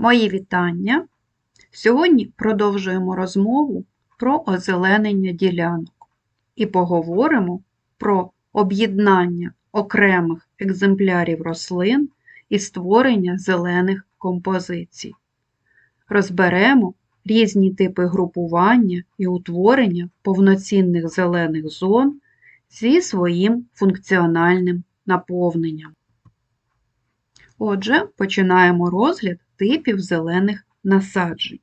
Мої вітання. Сьогодні продовжуємо розмову про озеленення ділянок і поговоримо про об'єднання окремих екземплярів рослин і створення зелених композицій. Розберемо різні типи групування і утворення повноцінних зелених зон зі своїм функціональним наповненням. Отже, починаємо розгляд типів зелених насаджень.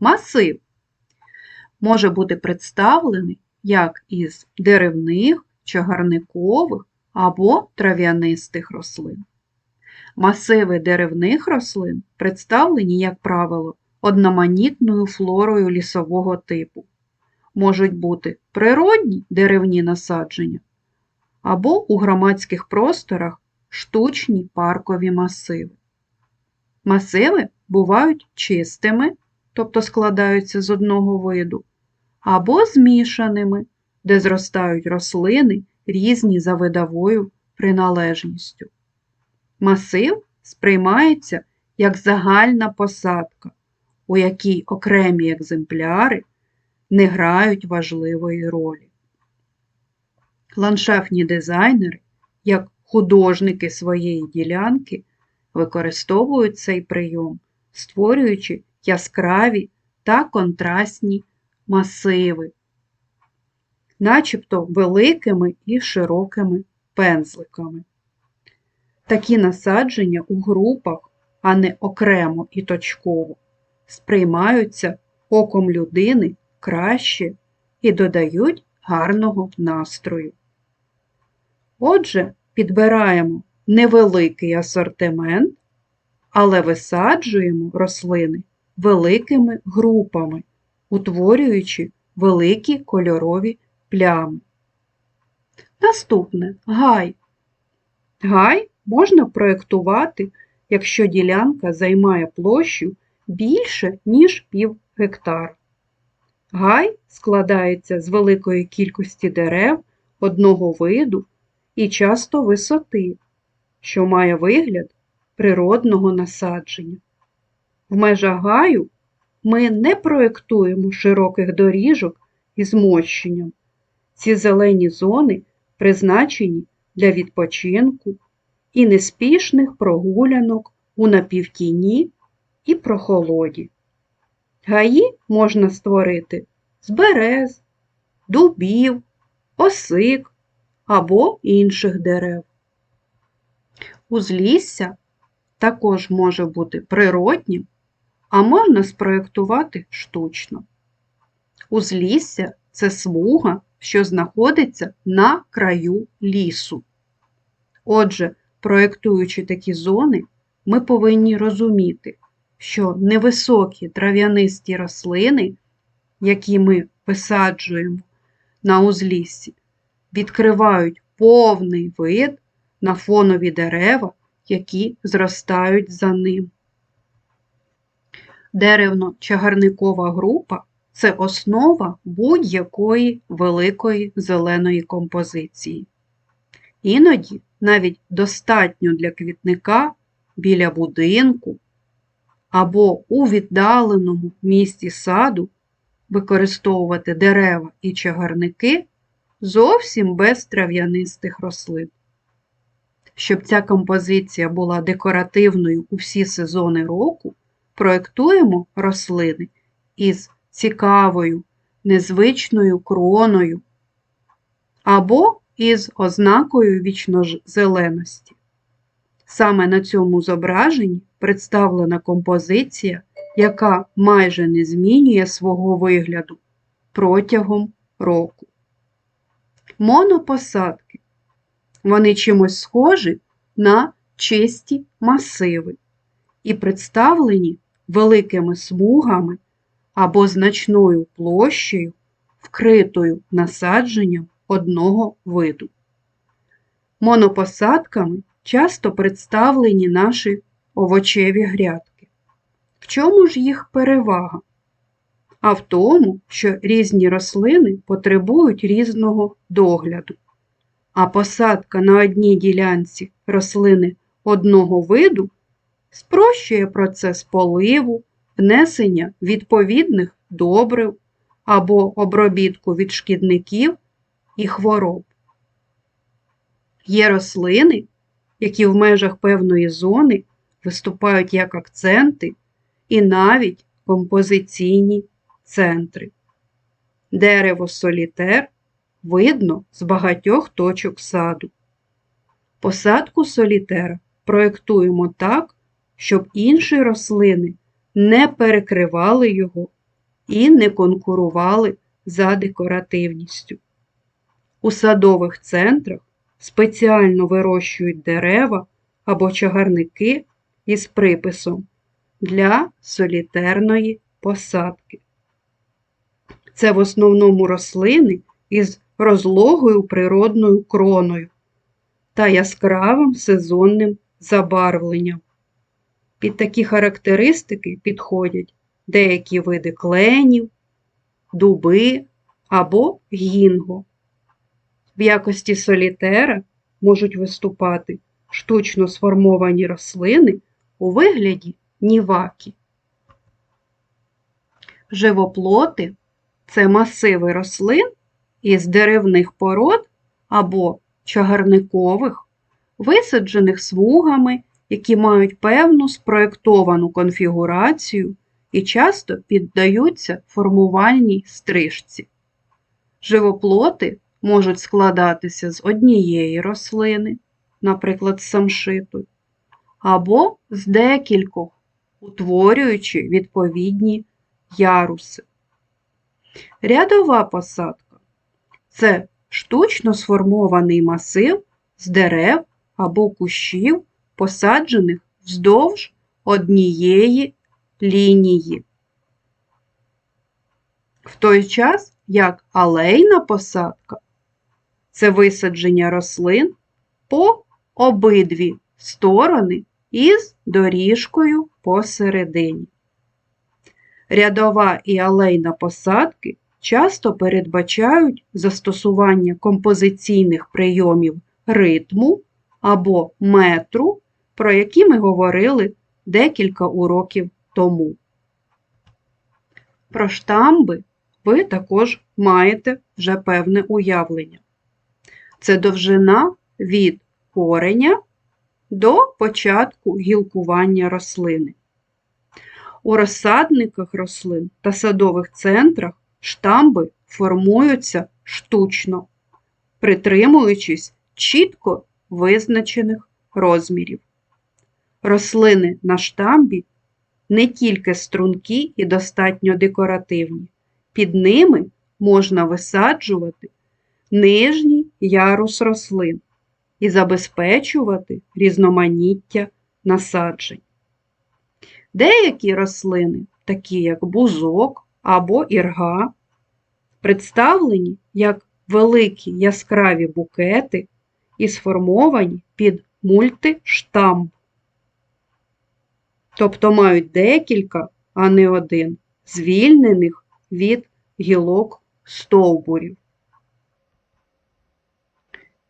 Масив може бути представлений як із деревних, чагарникових або трав'янистих рослин. Масиви деревних рослин представлені, як правило, одноманітною флорою лісового типу. Можуть бути природні деревні насадження або у громадських просторах штучні паркові масиви. Масиви бувають чистими, тобто складаються з одного виду, або змішаними, де зростають рослини різні за видовою приналежністю. Масив сприймається як загальна посадка, у якій окремі екземпляри не грають важливої ролі. Ландшафтні дизайнери, як художники своєї ділянки, використовують цей прийом, створюючи яскраві та контрастні масиви, начебто великими і широкими пензликами. Такі насадження у групах, а не окремо і точково, сприймаються оком людини краще і додають гарного настрою. Отже, підбираємо невеликий асортимент, але висаджуємо рослини великими групами, утворюючи великі кольорові плями. Наступне гай. Гай можна проєктувати, якщо ділянка займає площу більше, ніж пів гектар. Гай складається з великої кількості дерев одного виду і часто висоти, що має вигляд природного насадження. В межах гаю ми не проєктуємо широких доріжок із змощенням. Ці зелені зони призначені для відпочинку і неспішних прогулянок у напівтіні і прохолоді. Гаї можна створити з берез, дубів, осик або інших дерев. Узлісся також може бути природнім, а можна спроєктувати штучно. Узлісся це смуга, що знаходиться на краю лісу. Отже, проєктуючи такі зони, ми повинні розуміти, що невисокі трав'янисті рослини, які ми висаджуємо на узліссі, відкривають повний вид на фонові дерева, які зростають за ним. Деревно-чагарникова група це основа будь-якої великої зеленої композиції. Іноді навіть достатньо для квітника біля будинку або у віддаленому місті саду використовувати дерева і чагарники зовсім без трав'янистих рослин. Щоб ця композиція була декоративною у всі сезони року, проєктуємо рослини із цікавою, незвичною кроною або із ознакою вічнозеленості. Саме на цьому зображенні представлена композиція, яка майже не змінює свого вигляду протягом року. Монопосадки. Вони чимось схожі на чисті масиви і представлені великими смугами або значною площею, вкритою насадженням одного виду. Монопосадками часто представлені наші овочеві грядки. В чому ж їх перевага? А в тому, що різні рослини потребують різного догляду, а посадка на одній ділянці рослини одного виду спрощує процес поливу, внесення відповідних добрив або обробітку від шкідників і хвороб. Є рослини, які в межах певної зони виступають як акценти і навіть композиційні центри. Дерево солітер видно з багатьох точок саду. Посадку солітера проєктуємо так, щоб інші рослини не перекривали його і не конкурували за декоративністю. У садових центрах спеціально вирощують дерева або чагарники із приписом для солітерної посадки. Це в основному рослини із розлогою природною кроною та яскравим сезонним забарвленням. Під такі характеристики підходять деякі види кленів, дуби або гінго. В якості солітера можуть виступати штучно сформовані рослини у вигляді ніваки. Живоплоти це масиви рослин із деревних пород або чагарникових, висаджених смугами, які мають певну спроєктовану конфігурацію і часто піддаються формувальній стрижці. Живоплоти можуть складатися з однієї рослини, наприклад, самшиту, або з декількох, утворюючи відповідні яруси. Рядова посадка це штучно сформований масив з дерев або кущів, посаджених вздовж однієї лінії. В той час, як алейна посадка це висадження рослин по обидві сторони із доріжкою посередині. Рядова і алейна посадки часто передбачають застосування композиційних прийомів ритму або метру, про які ми говорили декілька уроків тому. Про штамби ви також маєте вже певне уявлення. Це довжина від кореня до початку гілкування рослини. У розсадниках рослин та садових центрах штамби формуються штучно, притримуючись чітко визначених розмірів. Рослини на штамбі не тільки стрункі і достатньо декоративні, під ними можна висаджувати нижній ярус рослин і забезпечувати різноманіття насаджень. Деякі рослини, такі як бузок або ірга, представлені як великі яскраві букети і сформовані під мультиштамп, тобто мають декілька, а не один, звільнених від гілок стовбурів.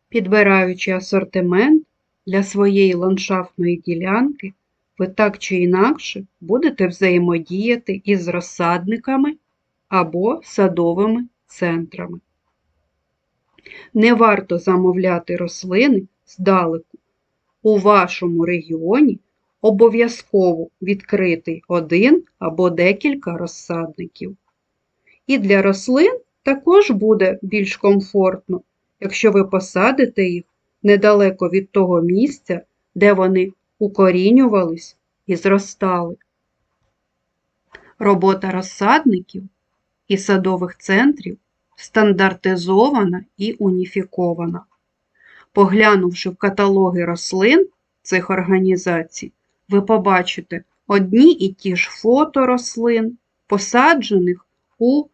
Підбираючи асортимент для своєї ландшафтної ділянки, ви так чи інакше будете взаємодіяти із розсадниками або садовими центрами. Не варто замовляти рослини здалеку. У вашому регіоні обов'язково відкритий один або декілька розсадників. І для рослин також буде більш комфортно, якщо ви посадите їх недалеко від того місця, де вони укорінювались і зростали. Робота розсадників і садових центрів стандартизована і уніфікована. Поглянувши в каталоги рослин цих організацій, ви побачите одні і ті ж фото рослин, посаджених у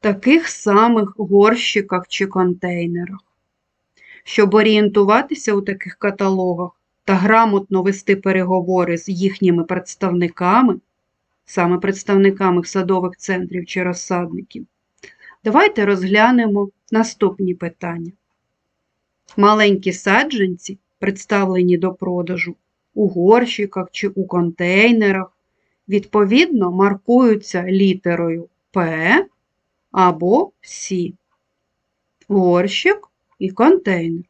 таких самих горщиках чи контейнерах. Щоб орієнтуватися у таких каталогах та грамотно вести переговори з їхніми представниками, саме представниками садових центрів чи розсадників, давайте розглянемо наступні питання. Маленькі саджанці, представлені до продажу, у горщиках чи у контейнерах, відповідно маркуються літерою П або С. Горщик і контейнер.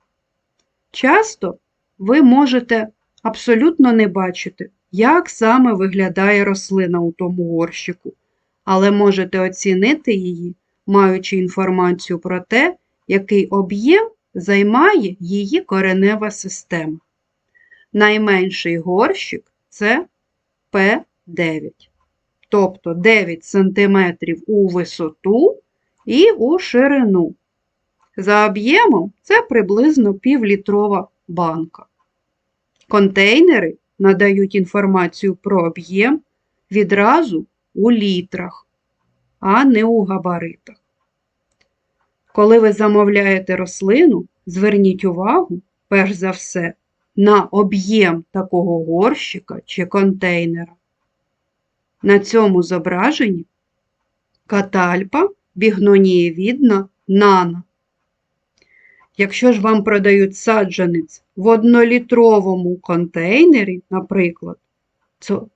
Часто ви можете абсолютно не бачити, як саме виглядає рослина у тому горщику, але можете оцінити її, маючи інформацію про те, який об'єм займає її коренева система. Найменший горщик це П9, тобто 9 см у висоту і у ширину. За об'ємом це приблизно півлітрова банка. Контейнери надають інформацію про об'єм відразу у літрах, а не у габаритах. Коли ви замовляєте рослину, зверніть увагу, перш за все, на об'єм такого горщика чи контейнера. На цьому зображенні катальпа бігнонієвідна нана. Якщо ж вам продають саджанець в однолітровому контейнері, наприклад,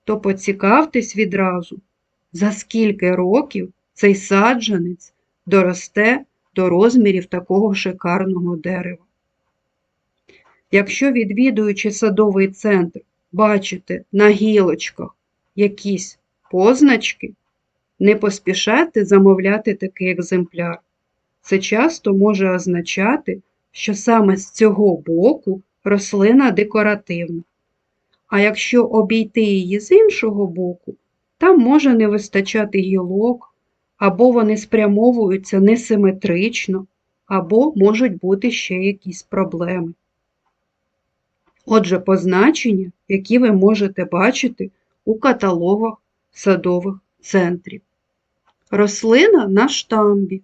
то, поцікавтесь відразу, за скільки років цей саджанець доросте до розмірів такого шикарного дерева. Якщо, відвідуючи садовий центр, бачите на гілочках якісь позначки, не поспішайте замовляти такий екземпляр. Це часто може означати, що саме з цього боку рослина декоративна. А якщо обійти її з іншого боку, там може не вистачати гілок, або вони спрямовуються несиметрично, або можуть бути ще якісь проблеми. Отже, позначення, які ви можете бачити у каталогах садових центрів. Рослина на штамбі,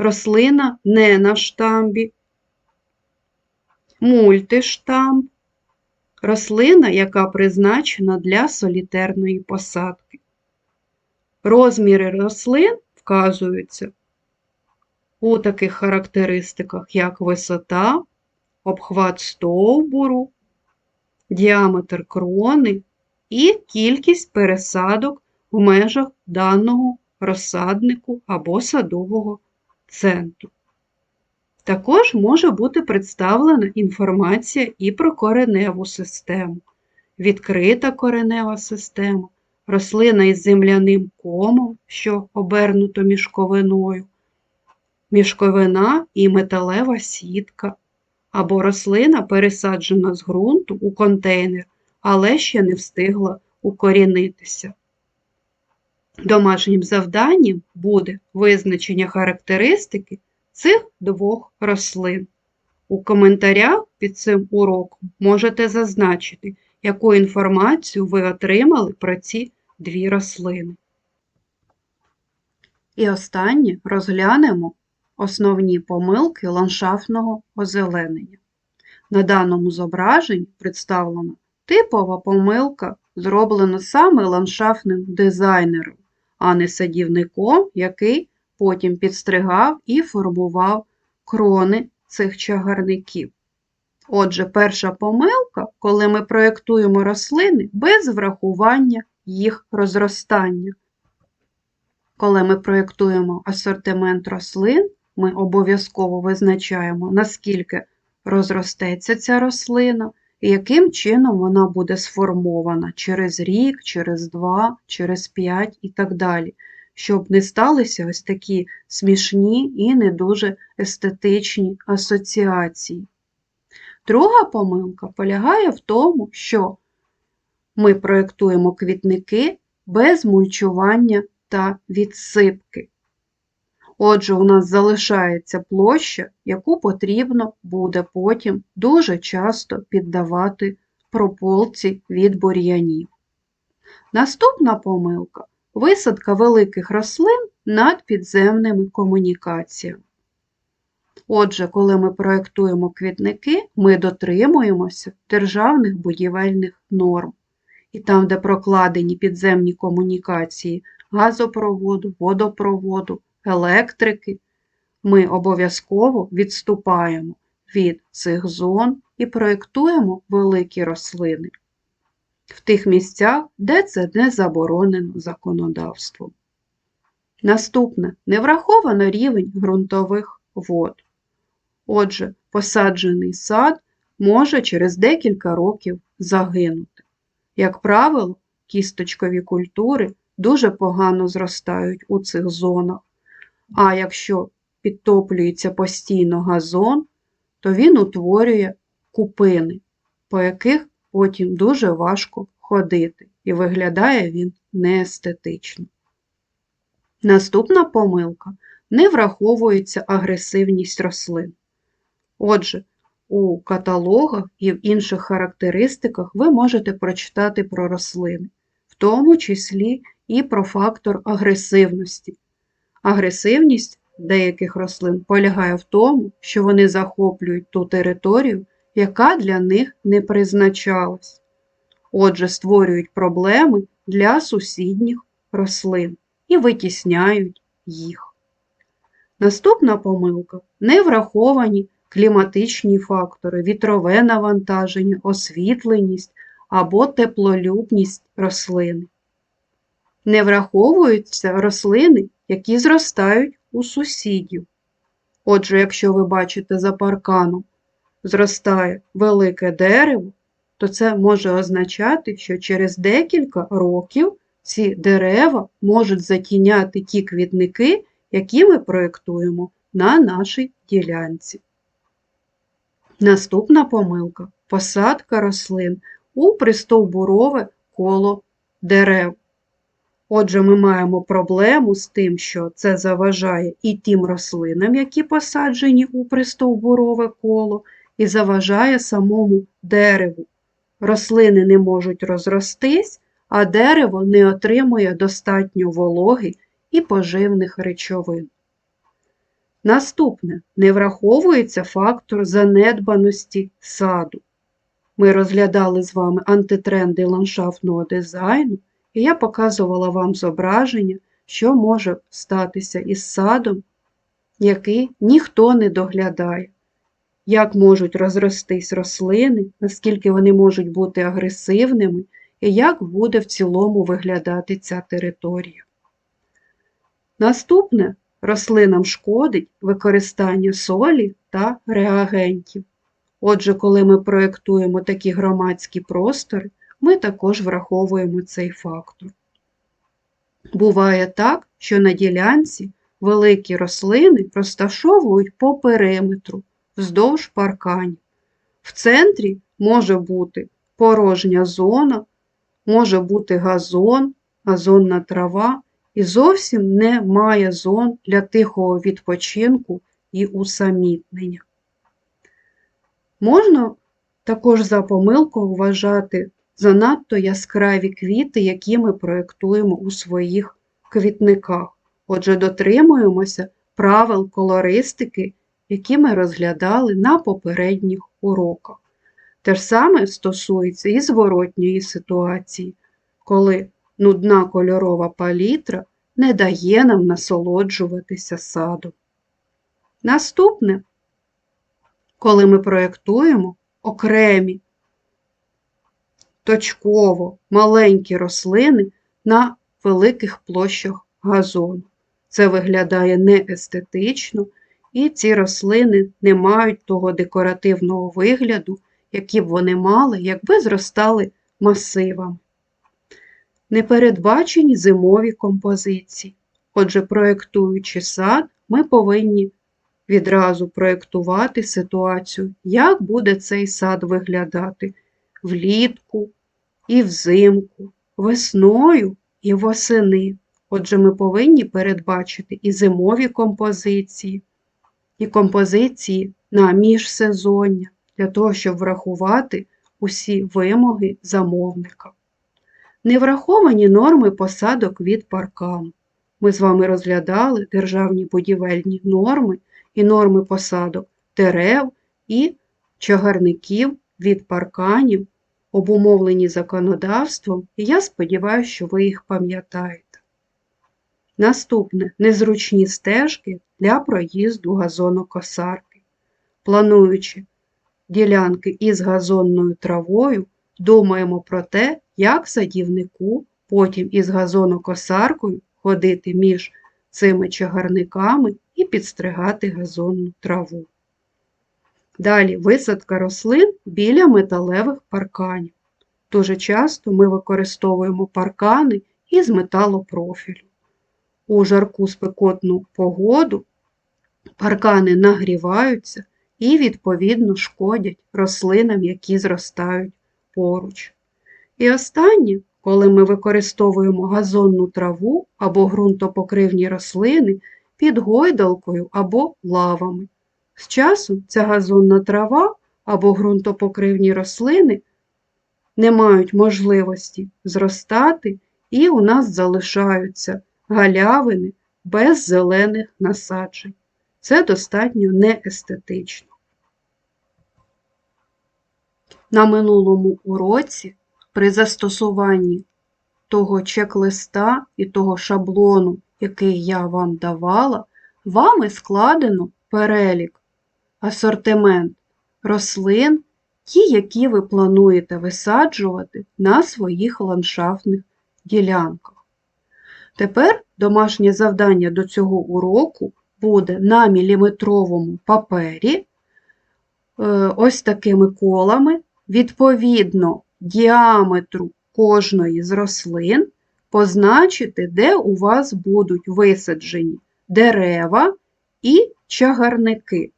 рослина не на штамбі, мультиштамп, рослина, яка призначена для солітерної посадки. Розміри рослин вказуються у таких характеристиках, як висота, обхват стовбуру, діаметр крони і кількість пересадок в межах даного розсаднику або садового центру. Також може бути представлена інформація і про кореневу систему, відкрита коренева система, рослина із земляним комом, що обернуто мішковиною, мішковина і металева сітка, або рослина пересаджена з ґрунту у контейнер, але ще не встигла укорінитися. Домашнім завданням буде визначення характеристики цих двох рослин. У коментарях під цим уроком можете зазначити, яку інформацію ви отримали про ці дві рослини. І останнє розглянемо основні помилки ландшафтного озеленення. На даному зображенні представлена типова помилка, зроблена саме ландшафтним дизайнером, а не садівником, який потім підстригав і формував крони цих чагарників. Отже, перша помилка, коли ми проєктуємо рослини без врахування їх розростання. Коли ми проєктуємо асортимент рослин, ми обов'язково визначаємо, наскільки розростеться ця рослина яким чином вона буде сформована через рік, через два, через п'ять і так далі, щоб не сталися ось такі смішні і не дуже естетичні асоціації. Друга помилка полягає в тому, що ми проєктуємо квітники без мульчування та відсипки. Отже, у нас залишається площа, яку потрібно буде потім дуже часто піддавати прополці від бур'янів. Наступна помилка висадка великих рослин над підземними комунікаціями. Отже, коли ми проєктуємо квітники, ми дотримуємося державних будівельних норм. І там, де прокладені підземні комунікації газопроводу, водопроводу, електрики, ми обов'язково відступаємо від цих зон і проєктуємо великі рослини в тих місцях, де це не заборонено законодавством. Наступне не враховано рівень ґрунтових вод. Отже, посаджений сад може через декілька років загинути. Як правило, кісточкові культури дуже погано зростають у цих зонах, а якщо підтоплюється постійно газон, то він утворює купини, по яких потім дуже важко ходити, і виглядає він неестетично. Наступна помилка не враховується агресивність рослин. Отже, у каталогах і в інших характеристиках ви можете прочитати про рослини, в тому числі і про фактор агресивності. Агресивність деяких рослин полягає в тому, що вони захоплюють ту територію, яка для них не призначалась. Отже, створюють проблеми для сусідніх рослин і витісняють їх. Наступна помилка не враховані кліматичні фактори, вітрове навантаження, освітленість або теплолюбність рослини. Не враховуються рослини, які зростають у сусідів. Отже, якщо ви бачите за парканом зростає велике дерево, то це може означати, що через декілька років ці дерева можуть затіняти ті квітники, які ми проєктуємо на нашій ділянці. Наступна помилка посадка рослин у пристовбурове коло дерев. Отже, ми маємо проблему з тим, що це заважає і тим рослинам, які посаджені у пристовбурове коло, і заважає самому дереву. Рослини не можуть розростись, а дерево не отримує достатньо вологи і поживних речовин. Наступне не враховується фактор занедбаності саду. Ми розглядали з вами антитренди ландшафтного дизайну, і я показувала вам зображення, що може статися із садом, який ніхто не доглядає, як можуть розростись рослини, наскільки вони можуть бути агресивними, і як буде в цілому виглядати ця територія. Наступне рослинам шкодить використання солі та реагентів. Отже, коли ми проєктуємо такі громадські простори, ми також враховуємо цей фактор. Буває так, що на ділянці великі рослини розташовують по периметру вздовж парканів. В центрі може бути порожня зона, може бути газон, газонна трава, і зовсім немає зон для тихого відпочинку і усамітнення. Можна також за помилку вважати занадто яскраві квіти, які ми проєктуємо у своїх квітниках. Отже, дотримуємося правил колористики, які ми розглядали на попередніх уроках. Те ж саме стосується і зворотньої ситуації, коли нудна кольорова палітра не дає нам насолоджуватися садом. Наступне, коли ми проєктуємо окремі точково маленькі рослини на великих площах газону. Це виглядає неестетично, і ці рослини не мають того декоративного вигляду, який б вони мали, якби зростали масивами. Непередбачені зимові композиції. Отже, проєктуючи сад, ми повинні відразу проєктувати ситуацію, як буде цей сад виглядати влітку і взимку, весною і восени. Отже, ми повинні передбачити і зимові композиції, і композиції на міжсезоння, для того, щоб врахувати усі вимоги замовника. Не враховані норми посадок від паркану. Ми з вами розглядали державні будівельні норми і норми посадок дерев і чагарників від парканів, обумовлені законодавством, і я сподіваюся, що ви їх пам'ятаєте. Наступне незручні стежки для проїзду газонокосарки. Плануючи ділянки із газонною травою, думаємо про те, як садівнику потім із газонокосаркою ходити між цими чагарниками і підстригати газонну траву. Далі висадка рослин біля металевих парканів. Дуже часто ми використовуємо паркани із металопрофілю. У жарку спекотну погоду паркани нагріваються і, відповідно, шкодять рослинам, які зростають поруч. І останнє, коли ми використовуємо газонну траву або ґрунтопокривні рослини під гойдалкою або лавами. З часом ця газонна трава або ґрунтопокривні рослини не мають можливості зростати, і у нас залишаються галявини без зелених насаджень. Це достатньо неестетично. На минулому уроці при застосуванні того чек-листа і того шаблону, який я вам давала, вами складено перелік, асортимент рослин, ті, які ви плануєте висаджувати на своїх ландшафтних ділянках. Тепер домашнє завдання до цього уроку буде на міліметровому папері е, ось такими колами, відповідно діаметру кожної з рослин, позначити, де у вас будуть висаджені дерева і чагарники.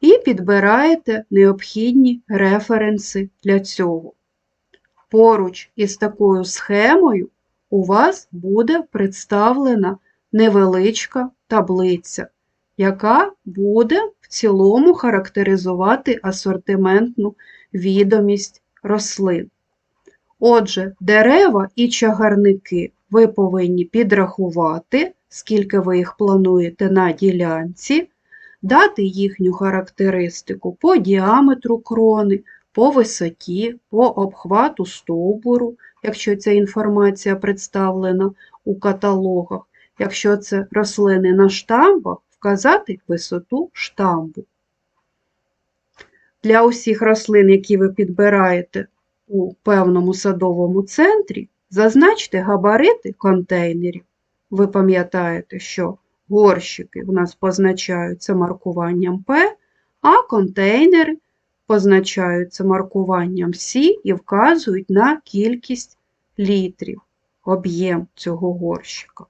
І підбираєте необхідні референси для цього. Поруч із такою схемою у вас буде представлена невеличка таблиця, яка буде в цілому характеризувати асортиментну відомість рослин. Отже, дерева і чагарники ви повинні підрахувати, скільки ви їх плануєте на ділянці, дати їхню характеристику по діаметру крони, по висоті, по обхвату стовбуру, якщо ця інформація представлена у каталогах. Якщо це рослини на штамбах, вказати висоту штамбу. Для усіх рослин, які ви підбираєте у певному садовому центрі, зазначте габарити контейнерів. Ви пам'ятаєте, що горщики у нас позначаються маркуванням П, а контейнери позначаються маркуванням С і вказують на кількість літрів, об'єм цього горщика.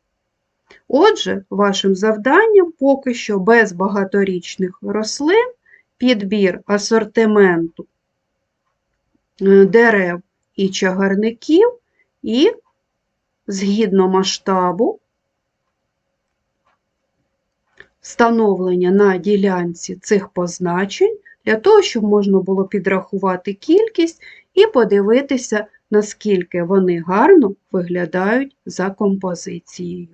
Отже, вашим завданням поки що без багаторічних рослин підбір асортименту е, дерев і чагарників і згідно масштабу встановлення на ділянці цих позначень для того, щоб можна було підрахувати кількість і подивитися, наскільки вони гарно виглядають за композицією.